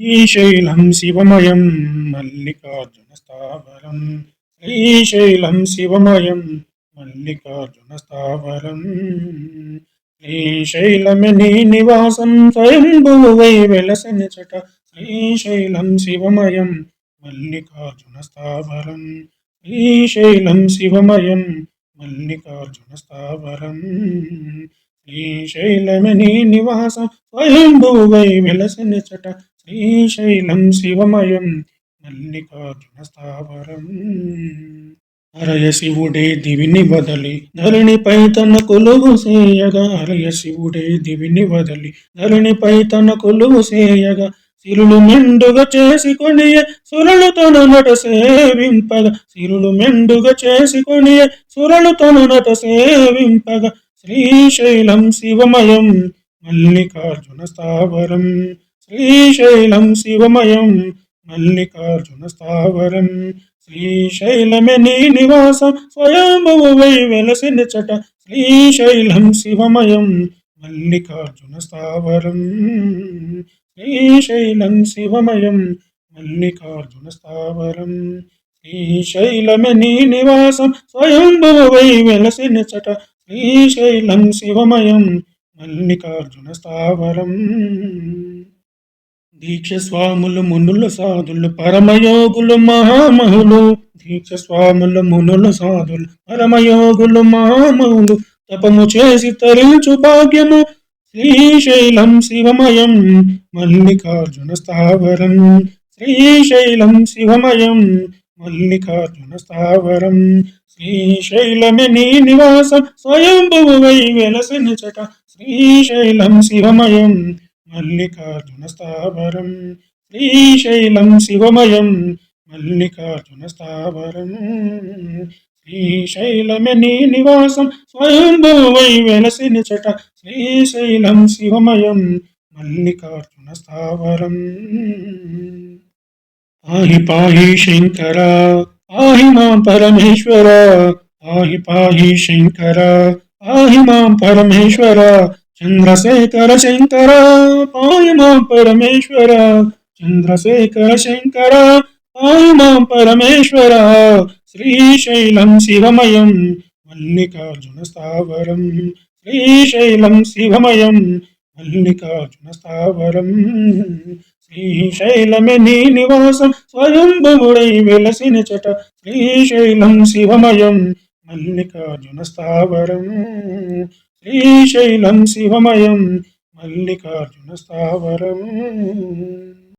శ్రీశైలం శివమయం మల్లికార్జున స్థావరం. శ్రీశైలం శివమయం మల్లికార్జున స్థావరం. శ్రీశైలమే నీ నివాసం స్వయంభువై వెలసిన శ్రీశైలం శివమయం మల్లికార్జున స్థావరం. శ్రీశైలం శివమయం మల్లికార్జున స్థావరం. శ్రీశైలమే నీ నివాసం స్వయంభువై వెలసిన శ్రీశైలం శివమయం మల్లికార్జున స్థావరం. హరయ శివుడే దివిని వదలి ధరణిపై తన కొలువు సేయగా. హరయ శివుడే దివిని వదలి ధరణిపై తన కొలువు సేయగా. సిరులు మెండుగా చేసుకొని సురలు తన నట సేవింపగా. సిరులు మెండుగా చేసుకొని సురలు తన నట సేవింపగా. శ్రీశైలం శివమయం మల్లికార్జున స్థావరం. శ్రీశైలం శివమయం మల్లికార్జున స్థావరం. శ్రీశైలమే నీ నివాసం స్వయంభువై వెలసిన చట. శ్రీశైలం శివమయం మల్లికార్జున స్థావరం. శ్రీశైలం శివమయం మల్లికార్జున స్థావరం. శ్రీశైలమే నీ నివాసం స్వయంభువై వెలసిన చట. శ్రీశైలం శివమయం మల్లికార్జున స్థావరం. దీక్ష స్వాములు మునులు సాధులు పరమయోగులు మహామహులు. దీక్ష స్వాములు మునులు సాధులు పరమయోగులు మహామహులు. తపము చేసి తరించు భాగ్యము శ్రీశైలం శివమయం. మల్లికార్జున స్థావరం శ్రీశైలం శివమయం. మల్లికార్జున స్థావరం శ్రీశైలమే నీ నివాసం. స్వయంభువై వెలసిన చట శ్రీశైలం శివమయం. మల్లికార్జునస్థావరం. శ్రీశైలం శివమయం మల్లికార్జునస్థావరం. శ్రీశైలమే నీ నివాసం స్వయంభువై వెలసిన చట. శ్రీశైలం శివమయం మల్లికార్జున స్థావరం పాహి పాహి శంకర పాహి మాం పరమేశ్వర. పాహి పాహి శంకర పాహి మాం పరమేశ్వర. చంద్రశేఖర శంకర పాయమా పరమేశ్వర. చంద్రశేఖర శంకర పాయమా పరమేశ్వర. శ్రీశైలం శివమయం మల్లికార్జున స్థావరం. శ్రీశైలం శివమయం మల్లికార్జున స్థావరం. శ్రీశైలమే నీ నివాసం స్వయంభుడై వెలసిన చట. శ్రీశైలం శివమయం మల్లికార్జున స్థావరం. శ్రీశైలం శివమయం మల్లికార్జున స్థావరం